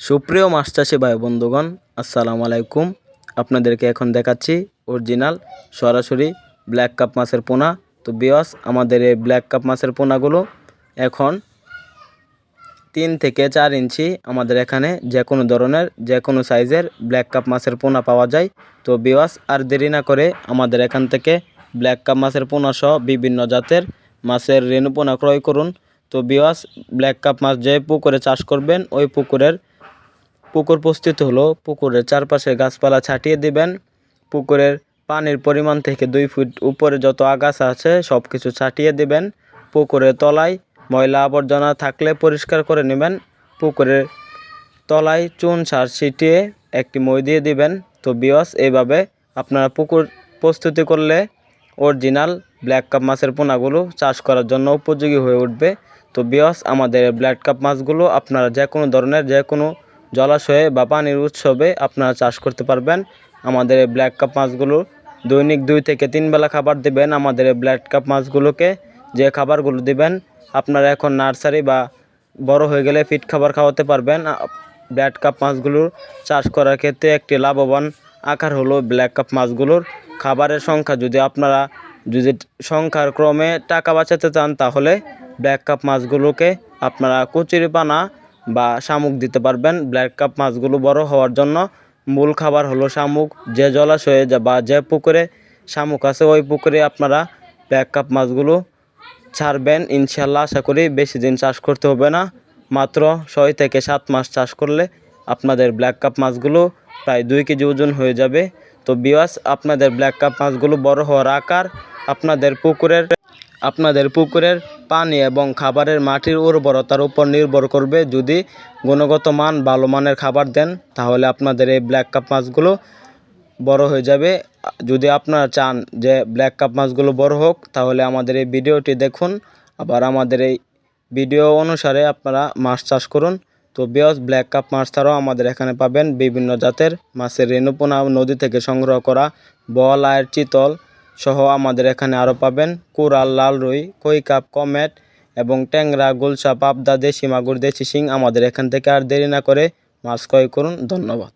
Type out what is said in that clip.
সুপ্রিয় মাছ চাষি ভাই বন্ধুগণ, আসসালামু আলাইকুম। আপনাদেরকে এখন দেখাচ্ছি অরিজিনাল, সরাসরি ব্ল্যাক কাপ মাছের পোনা। তো বিয়স আমাদের এই ব্ল্যাক কাপ মাছের পোনাগুলো এখন তিন থেকে চার ইঞ্চি আমাদের এখানে যে কোনো ধরনের যে কোনো সাইজের ব্ল্যাক কাপ মাছের পোনা পাওয়া যায়। তো বিওয়াস আর দেরি না করে আমাদের এখান থেকে ব্ল্যাক কাপ মাছের পোনা সহ বিভিন্ন জাতের মাছের রেণু পোনা ক্রয় করুন। তো বিওয়াস ব্ল্যাক কাপ মাছ যে পুকুরে চাষ করবেন, ওই পুকুরের পুকুর প্রস্তুত হলো। পুকুরের চারপাশে গাছপালা ছাটিয়ে দিবেন। পুকুরের পানির পরিমাণ থেকে দুই ফুট উপরে যত আগাছা আছে সব কিছু ছাটিয়ে দিবেন। পুকুরের তলায় ময়লা আবর্জনা থাকলে পরিষ্কার করে নেবেন। পুকুরের তলায় চুন সার ছিটিয়ে একটি মই দিয়ে দিবেন। তো বিয়স এইভাবে আপনারা পুকুর প্রস্তুতি করলে অরিজিনাল ব্ল্যাক কাপ মাছের পোনাগুলো চাষ করার জন্য উপযোগী হয়ে উঠবে। তো বিয়স আমাদের ব্ল্যাক কাপ মাছগুলো আপনারা যে কোনো ধরনের যে কোনো জলাশয়ে বা পানির উৎসবে আপনারা চাষ করতে পারবেন। আমাদের ব্ল্যাক কাপ মাছগুলো দৈনিক দুই থেকে তিন বেলা খাবার দেবেন। আমাদের ব্ল্যাক কাপ মাছগুলোকে যে খাবারগুলো দিবেন, আপনারা এখন নার্সারি বা বড় হয়ে গেলে ফিট খাবার খাওয়াতে পারবেন। ব্ল্যাক কাপ মাছগুলোর চাষ করার ক্ষেত্রে একটি লাভবান আকার হলো ব্ল্যাক কাপ মাছগুলোর খাবারের সংখ্যা। যদি আপনারা, যদি সংখ্যার ক্রমে টাকা বাঁচাতে চান, তাহলে ব্ল্যাক কাপ মাছগুলোকে আপনারা কচুরিপানা বা শামুক দিতে পারবেন। ব্ল্যাক কাপ মাছগুলো বড় হওয়ার জন্য মূল খাবার হলো শামুক। যে জলাশয়ে বা যে পুকুরে শামুক আছে, ওই পুকুরে আপনারা ব্ল্যাক কাপ মাছগুলো ছাড়বেন। ইনশাল্লাহ আশা করি বেশি দিন চাষ করতে হবে না। মাত্র ছয় থেকে সাত মাস চাষ করলে আপনাদের ব্ল্যাক কাপ মাছগুলো প্রায় দুই কেজি ওজন হয়ে যাবে। তো বিওয়াস আপনাদের ব্ল্যাক কাপ মাছগুলো বড় হওয়ার আকার আপনাদের পুকুরের আপনাদের পুকুরের পানি এবং খাবারের মাটির উর্বরতার উপর নির্ভর করবে। যদি গুণগত মান ভালো মানের খাবার দেন, তাহলে আপনাদের এই ব্ল্যাক কাপ মাছগুলো বড় হয়ে যাবে। যদি আপনারা চান যে ব্ল্যাক কাপ মাছগুলো বড় হোক, তাহলে আমাদের এই ভিডিওটি দেখুন। আবার আমাদের এই ভিডিও অনুসারে আপনারা মাছ চাষ করুন। তো বেয়স ব্ল্যাক কাপ মাছ ছাড়াও আমাদের এখানে পাবেন বিভিন্ন জাতের মাছের রেণুপোনা নদী থেকে সংগ্রহ করা বল, আয়ের চিতল সহ আমাদের এখানে আরও পাবেন কোরাল লাল রুই কই কাপ কমেট এবং ট্যাংরা গুলশা পাবদা দেশি মাগুর, দেশি শিং আমাদের এখান থেকে আর দেরি না করে মাছ ক্রয় করুন। ধন্যবাদ।